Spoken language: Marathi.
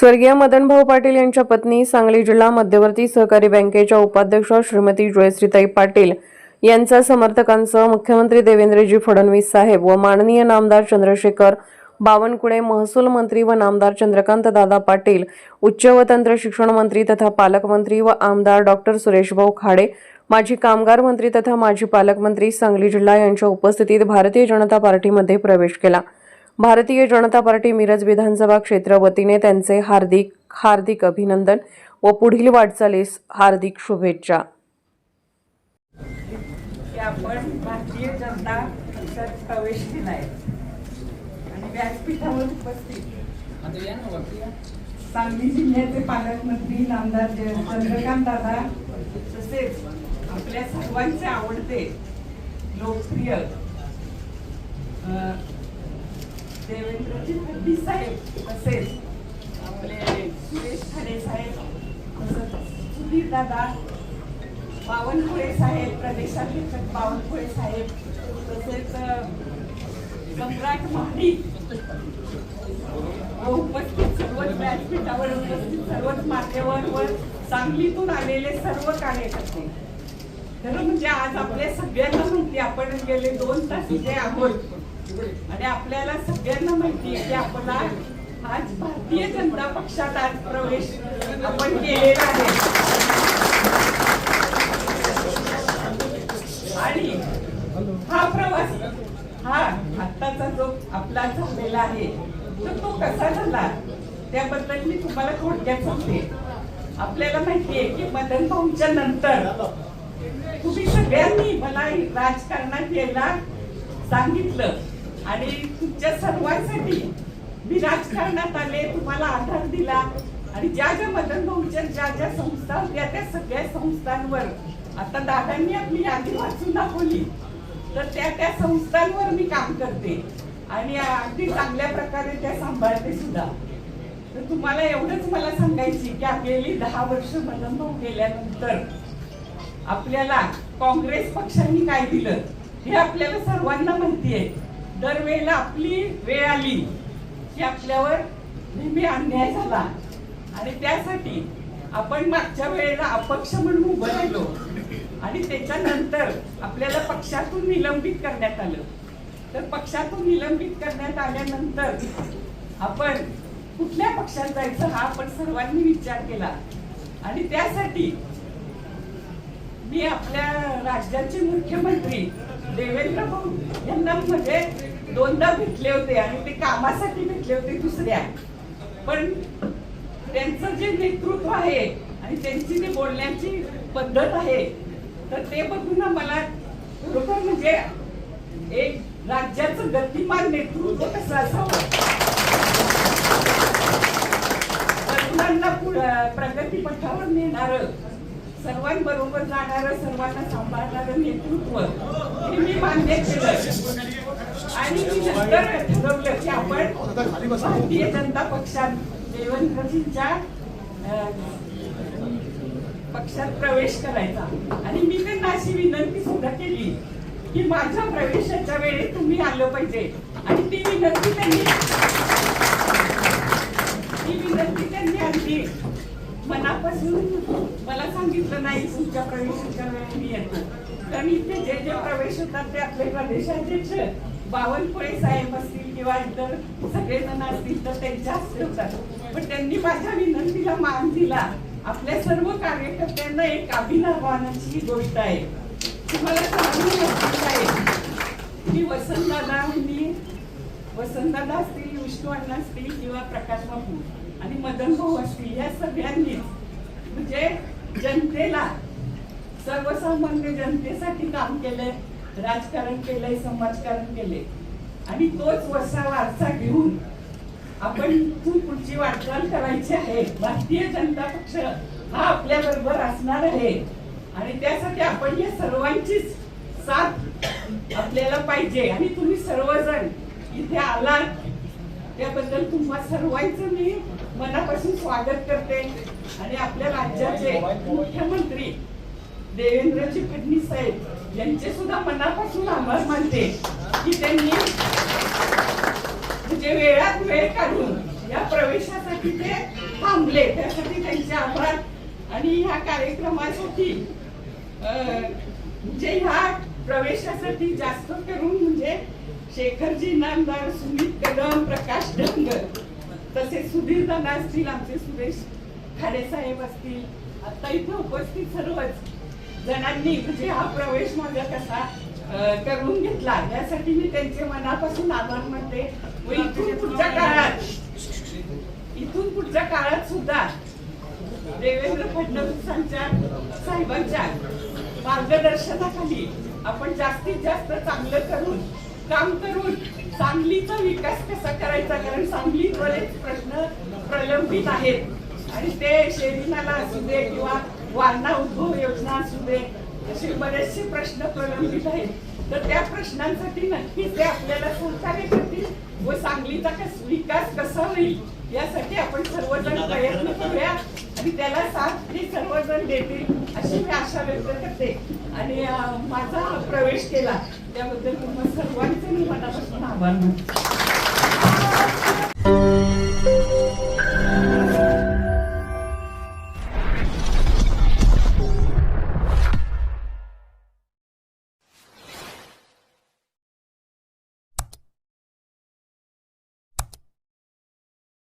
स्वर्गीय मदनभाऊ पाटील यांच्या पत्नी सांगली जिल्हा मध्यवर्ती सहकारी बँकेच्या उपाध्यक्ष श्रीमती जयश्रीताई पाटील यांच्या समर्थकांसह मुख्यमंत्री देवेंद्रजी फडणवीस साहेब व माननीय नामदार चंद्रशेखर बावनकुळे महसूल मंत्री व नामदार चंद्रकांत दादा पाटील उच्च व तंत्र शिक्षण मंत्री तथा पालकमंत्री व आमदार डॉक्टर सुरेशभाऊ खाडे माजी कामगार मंत्री तथा माजी पालकमंत्री सांगली जिल्हा यांच्या उपस्थितीत भारतीय जनता पार्टीमध्ये प्रवेश केला. भारतीय जनता पार्टी मिरज विधानसभा क्षेत्र वतीने त्यांचे हार्दिक हार्दिक अभिनंदन व पुढील वाटचालीस हार्दिक शुभेच्छा. आपण भारतीय जनता पक्षात प्रवेश केलाय आणि व्यासपीठावर उपस्थित. सांगली जिल्ह्याचे पालकमंत्री नामदार चंद्रकांत दादा तसेच आपल्या सर्वांचे आवडते लोकप्रिय देवेंद्रजी फडणवीस साहेब तसेच आपले सुरेश खाडे साहेब तसंच सुधीर दादा बावनकुळे साहेब प्रदेशाध्यक्ष बावनकुळे साहेब तसेच सम्राट महाडी उपस्थित सर्वच व्यासपीठावर उपस्थित सर्वच मान्यवर व सांगलीतून आलेले सर्व कार्यकर्ते खरं म्हणजे आज आपल्या सगळ्यांना म्हणते आपण गेले दोन तास इथे आहोत आणि आपल्याला सगळ्यांना माहिती आहे की आपला आज भारतीय जनता पक्षात आज प्रवेश आपण केलेला आहे. आणि हा प्रवास हा आत्ताचा जो आपला झालेला आहे तर तो कसा झाला? त्याबद्दल मी तुम्हाला थोडक्यात सांगते. आपल्याला माहिती आहे की मदन भाऊंच्या नंतर तुम्ही सगळ्यांनी मला राजकारणात यायला सांगितलं. आणि तुमच्या सर्वांसाठी मी राजकारणात आले तुम्हाला आधार दिला. आणि ज्या ज्या मदन भाऊंच्या ज्या ज्या संस्था होत्या त्या सगळ्या संस्थांवर आता दादांनी आपली यादी वाचून दाखवली तर त्या त्या संस्थांवर मी काम करते. आणि अगदी चांगल्या प्रकारे त्या सांभाळते सुद्धा. तर तुम्हाला एवढंच मला सांगायची की गेली दहा वर्ष मदन भाऊ गेल्यानंतर आपल्याला काँग्रेस पक्षाने काय दिलं हे आपल्याला सर्वांना माहिती आहे. दरवेळेला आपली वेळ आली की आपल्यावर नेहमी अन्याय झाला. आणि त्यासाठी आपण मागच्या वेळेला अपक्ष म्हणून उभं राहिलो. आणि त्याच्यानंतर आपल्याला पक्षातून निलंबित करण्यात आलं. तर पक्षातून निलंबित करण्यात आल्यानंतर आपण कुठल्या पक्षात जायचं हा आपण सर्वांनी विचार केला. आणि त्यासाठी मी आपल्या राज्याचे मुख्यमंत्री देवेंद्र भाऊ यांना म्हणजे दोनदा भेटले होते आणि ते कामासाठी भेटले होते दुसऱ्या. पण त्यांचं जे नेतृत्व आहे आणि त्यांची जी बोलण्याची पद्धत आहे तर ते बघून मला खरोखर म्हणजे एक राज्याचं गतिमान नेतृत्व कसं असावं? तरुणांना पुढं प्रगती पथावर नेणार सर्वांबरोबर जाणार सर्वांना सांभाळणारं नेतृत्व हे मी मान्य केलं आणि मी नंतर ठरवलं की आपण भारतीय जनता पक्षात देवेंद्रजींच्या पक्षात प्रवेश करायचा. आणि मी त्यांना अशी विनंती सुद्धा केली की माझ्या प्रवेशाच्या वेळी तुम्ही आलं पाहिजे. आणि ती विनंती त्यांनी ती विनंती त्यांनी आणली. मनापासून मला सांगितलं नाही तुमच्या प्रवेशाच्या वेळी मी येतो आणि इथे जे जे प्रवेश होतात ते आपले प्रदेशाध्यक्ष बावनकुळे साहेब असतील किंवा इतर सगळेजण असतील तर त्यांच्या हस्ते होतात. पण त्यांनी माझ्या विनंतीला मान दिला. आपल्या सर्व कार्यकर्त्यांना एक अभिनवानाची गोष्ट आहे. तुम्हाला सांगू गरजेचं आहे की वसंतदादा मी वसंतदादा असतील विष्णू अण्णा असतील किंवा प्रकाश बापू आणि मदन भाऊ असतील या सगळ्यांनीच म्हणजे जनतेला सर्वसामान्य जनतेसाठी काम केलंय राजकारण केलंय समाजकारण केले आणि तोच वसा वारसा घेऊन आपण पुढची वाटचाल करायची आहे. भारतीय जनता पक्ष हा आपल्या बरोबर असणार आहे. आणि त्यासाठी आपण या सर्वांचीच साथ आपल्याला पाहिजे. आणि तुम्ही सर्वजण इथे आलात. त्याबद्दल तुम्हा सर्वांचं मी मनापासून स्वागत करते. आणि आपल्या राज्याचे मुख्यमंत्री देवेंद्रची पत्नी साहेब यांचे सुद्धा मनापासून आभार मानते की त्यांनी म्हणजे वेळात वेळ काढून या प्रवेशासाठी ते थांबले. त्यासाठी त्यांचे आभार. आणि ह्या कार्यक्रमासाठी म्हणजे ह्या प्रवेशासाठी जास्त करून म्हणजे शेखरजी नामदार सुमित कदम प्रकाश डंगर तसेच सुधीर दादा असतील आमचे सुरेश खाडे साहेब असतील. आता इथे उपस्थित सर्वच जणांनी म्हणजे हा प्रवेश माझा कसा करून घेतला. यासाठी मी त्यांचे मनापासून आभार मानते. व इथून पुढच्या काळात इथून पुढच्या काळात सुद्धा देवेंद्र फडणवीसांच्या साहेबांच्या मार्गदर्शनाखाली आपण जास्तीत जास्त चांगलं करून काम करून सांगलीचा विकास कसा करायचा? कारण सांगलीत बरेच प्रश्न प्रलंबित आहेत. आणि ते शेरीनाला असू दे किंवा वारणा उद्भव योजना असू दे असे बरेचसे प्रश्न प्रलंबित आहेत. तर त्या प्रश्नांसाठी नक्कीच ते आपल्याला सहकार्य करतील व सांगलीचा कस विकास कसा होईल यासाठी आपण सर्वजण प्रयत्न करूया आणि त्याला साथ ते सर्वजण देतील अशी मी आशा व्यक्त करते. आणि माझा प्रवेश केला. त्याबद्दल तुम्हाला सर्वांचे मी मनापासून आभार मानते.